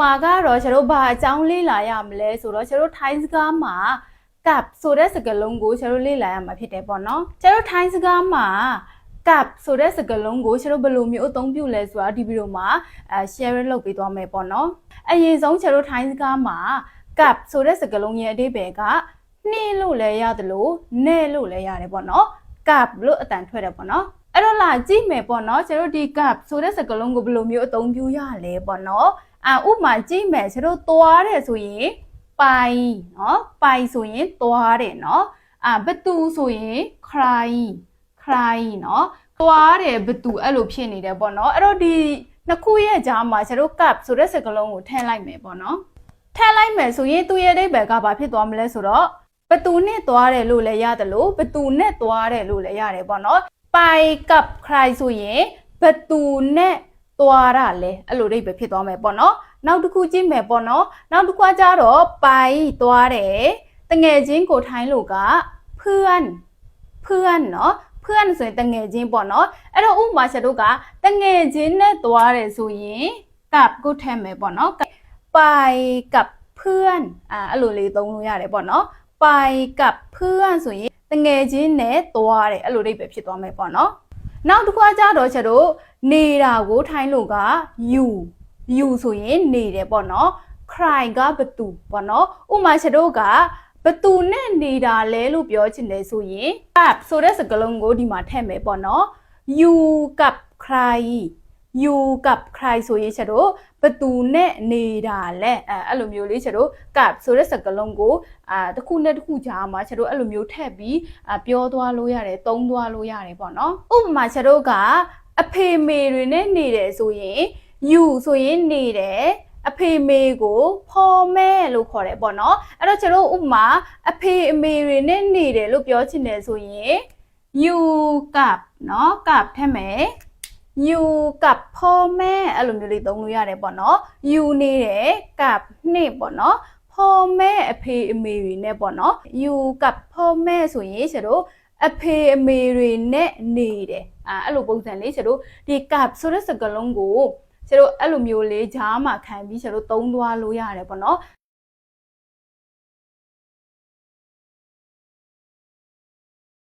မှာကတော့ကျွန်တော်တို့ဘာအကြောင်းလေ့လာရမလဲဆိုတော့ကျွန်တော်တို့ထိုင်းစကားမှာ cap ဆိုတဲ့စကားလုံးကိုကျွန်တော်တို့လေ့လာရမှာဖြစ်တယ်ပေါ့နော်ကျွန်တော်တို့ထိုင်းစကားမှာ cap ဆိုတဲ့စကားလုံးကိုကျွန်တော်ဘယ်လိုမျိုးအသုံးပြုလဲဆိုတာဒီဗီဒီယိုမှာအဲ share လုပ်ပေးသွားမယ်ပေါ့နော်အရင်ဆုံးကျွန်တော်တို့ထိုင်းစကားမှာ cap ဆိုတဲ့စကားလုံးရဲ့အဓိပ္ပာယ်ကနှင်းလို့လည်းရတယ်လို့နဲ့လို့လည်းရတယ်ပေါ့နော် cap လို့အတန်ထွက်တယ်ပေါ့နော် အဲ့တော့လာကြည့်မယ်ပေါ့နော်ကျွန်တော်တို့ဒီ cap ဆိုတဲ့စကားလုံးကိုဘယ်လိုမျိုးအသုံးပြုရလဲပေါ့နော်အာဥပမာကြည့်မယ်ကျွန်တော်သွားတယ်ဆိုရင်ပိုင်နော်ပိုင်ဆိုရင်သွားတယ်နော်အာဘသူဆိုရင် cry cry နော်သွားတယ်ဘသူအဲ့လိုဖြစ်နေတယ်ပေါ့နော်အဲ့တော့ဒီနှစ်ခုရဲ့ကြားမှာကျွန်တော် cap ဆိုတဲ့စကားလုံးကိုထည့်လိုက်မယ်ပေါ့နော်ထည့်လိုက်မယ်ဆိုရင်သူရဲ့အဓိပ္ပာယ်ကဘာဖြစ်သွားမလဲဆိုတော့ဘသူနဲ့သွားတယ်လို့လည်းရတယ်လို့ဘသူနဲ့သွားတယ်လို့လည်းရတယ်ပေါ့နော် ပိုင် cap cry ဆိုရင်ဘသူနဲ့သွားတာလဲအဲ့လိုအဓိပ္ပာယ်ဖြစ်သွားမယ်ပေါ့နော်နောက်တစ်ခုကြည့်မယ်ပေါ့နော်နောက်တစ်ခုကကြတော့ပိုင်သွားတယ်တငယ်ချင်းကိုထိုင်းလို့ကเพื่อนเพื่อนเนาะเพื่อนဆိုရင်တငယ်ချင်းပေါ့နော်အဲ့တော့ဥပမာချက်တို့ကတငယ်ချင်းနဲ့သွားတယ်ဆိုရင်ကပ်ကိုထည့်မယ်ပေါ့နော်ပိုင်กับเพื่อนอ่าအဲ့လိုလေးသုံးလို့ရတယ်ပေါ့နော်ပိုင်กับเพื่อนဆိုရင် တငယ်ချင်းနဲ့သွားတယ်အဲ့လိုအိဗယ်ဖြစ်သွားမယ်ပေါ့နော်နောက်တစ်ခါကျတော့ချက်တို့နေတာကိုထိုင်းလို့က you you ဆိုရင်နေတယ်ပေါ့နော် cry ကဘသူပေါ့နော်ဥပမာချက်တို့ကဘသူနဲ့နေတာလဲလို့ပြောချင်တယ်ဆိုရင် up ဆိုတဲ့စကားလုံးကိုဒီမှာထည့်မယ်ပေါ့နော် you กับ cry you กับ cry ဆိုရင်ချက်တို့ဘသူနဲ့နေတာလဲအဲအဲ့လိုမျိုးလေးချက်တို့ cap ဆိုတဲ့စကားလုံးကိုအာတစ်ခုနဲ့တစ်ခုကြားမှာချက်တို့အဲ့လိုမျိုးထည့်ပြီးအာပြောသွားလို့ရတယ်သုံးသွားလို့ရတယ်ပေါ့နော်ဥပမာချက်တို့ကအဖေမေတွေနဲ့နေတယ်ဆိုရင် you ဆိုရင်နေတယ်အဖေမေကိုဖော်မဲလို့ခေါ်တယ်ပေါ့နော်အဲ့တော့ကျွန်တော်ဥပမာအဖေအမေတွေနဲ့နေတယ်လို့ပြောချင်တယ်ဆိုရင် you กับเนาะกับထည့်မယ် you กับพ่อแม่အဲ့လိုမျိုးလေးသုံးလို့ရတယ်ပေါ့နော် you နေတယ်กับနှစ်ပေါ့နော်พ่อแม่အဖေအမေတွေနဲ့ပေါ့နော် you กับพ่อแม่ဆိုရင်ကျတို့အဖေအမေတွေနဲ့နေတယ်อ่าအဲ့လိုပုံစံလေးကျတို့ဒီ cap ဆိုတဲ့စကားလုံးကိုကျတို့အဲ့လိုမျိုးလေးဂျားမှာခံပြီးကျတို့သုံးသွားလို့ရတယ်ပေါ့နော်